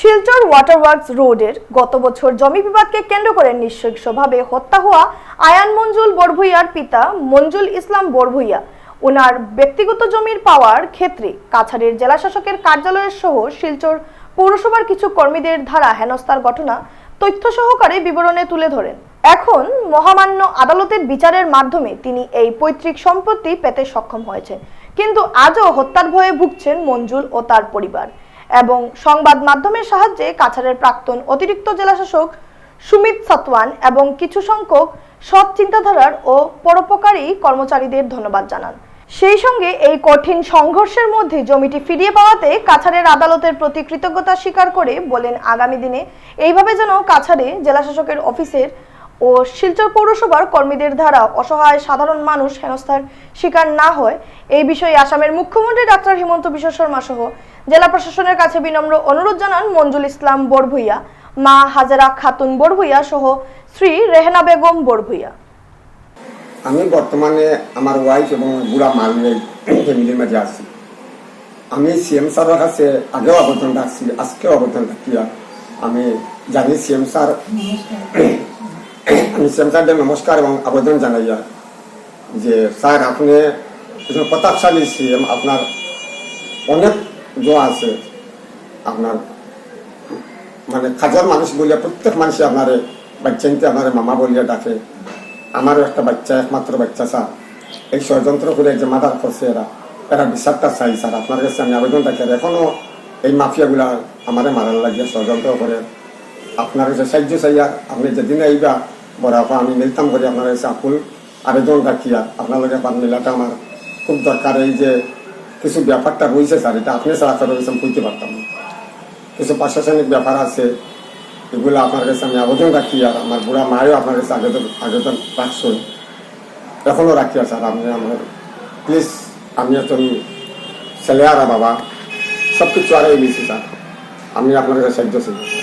Silchar water works রোডের গত বছর জমি বিবাদকে কেন্দ্র করে নৃশংসভাবে হত্যা হওয়া আয়ান মঞ্জুল বড়ভুইয়ার পিতা মঞ্জুল ইসলাম বড়ভুইয়া ওনার ব্যক্তিগত জমির পাওয়ার ক্ষেত্রে কাছাড়ের জেলাশাসকের কার্যালয়ের সহ শিলচর পৌরসভার কিছু কর্মীদের ধারা হেনস্থার ঘটনা তথ্য সহকারে বিবরণে তুলে ধরেন। এখন মহামান্য আদালতের বিচারের মাধ্যমে তিনি এই পৈতৃক সম্পত্তি পেতে সক্ষম হয়েছেন। কিন্তু আজও হত্যার ভয়ে ভুগছেন মঞ্জুল ও তার পরিবার। এবং সংবাদ মাধ্যমের সাহায্যে কাছাড়ের প্রাক্তন অতিরিক্ত জেলাশাসক সুমিত সাতওয়ান এবং কিছু সংখ্যক সৎ চিন্তাধারার ও পরোপকারী কর্মচারীদের ধন্যবাদ জানান। সেই সঙ্গে এই কঠিন সংঘর্ষের মধ্যে জমিটি ফিরিয়ে পাওয়াতে কাছাড়ের আদালতের প্রতি কৃতজ্ঞতা স্বীকার করে বলেন, আগামী দিনে এইভাবে যেন কাছাড়ে জেলাশাসকের অফিসের ও শিলচর পৌরসভার কর্মীদের দ্বারা অসহায় সাধারণ মানুষ হেনস্থার শিকার না হয় এই বিষয়ে আসামের মুখ্যমন্ত্রী ডাক্তার হিমন্ত বিশ্ব শর্মা সহ জেলা প্রশাসনের কাছে বিনম্র অনুরোধ জানান মঞ্জুল ইসলাম বড়ভুইয়া মা হাজারা খাতুন বড়ভুইয়া সহ শ্রী রেহনা বেগম বড়ভুইয়া আমি বর্তমানে আমার ওয়াইফ এবং বুড়া মা নিয়ে ফ্যামিলির মাঝে আছি। আমি সিএম স্যারের কাছে আগেও আবেদন রাখছি আজকেও আবেদন রাখিয়া আমি জানি সিএম স্যার আমি নমস্কার এবং আবেদন জানাইয়া যে স্যার আপনি একজন প্রতাপশালী সিএম, আপনার অনেক জো আছে। আপনার মানে খাজার মানুষ বলিয়া, প্রত্যেক মানুষই আপনারে বাচ্চাইতে আপনারে মামা বলিয়া ডাকে। আমারও একটা বাচ্চা, একমাত্র বাচ্চা স্যার। এই ষড়যন্ত্র করে যে মাদার করছে এরা এরা বিচারটা চাই স্যার। আপনার কাছে আমি আবেদন রাখি আর এখনও এই মাফিয়াগুলা আমারে মারার লাগিয়ে ষড়যন্ত্র করে। আপনার কাছে সাহায্য চাইয়া আপনি যেদিন আইবা, বরাবর আমি মিলতাম করি আপনার কাছে আপুল আবেদন রাখিয়া আপনার পান মিলাটা আমার খুব দরকার। এই যে কিছু ব্যাপারটা রয়েছে স্যার, এটা আপনি ছাড়া করে বুঝতে পারতাম কিছু প্রশাসনিক ব্যাপার আছে, এগুলো আপনার কাছে আমি আবেদন রাখি আর আমার বুড়া মায়েও আপনার কাছে আবেদন আবেদন রাখছেন এখনও রাখি আর স্যার আপনি আমার প্লিজ, আমি একজন ছেলে আর বাবা সব কিছু আর গেছি স্যার। আমি আপনার কাছে সাহায্য চাই।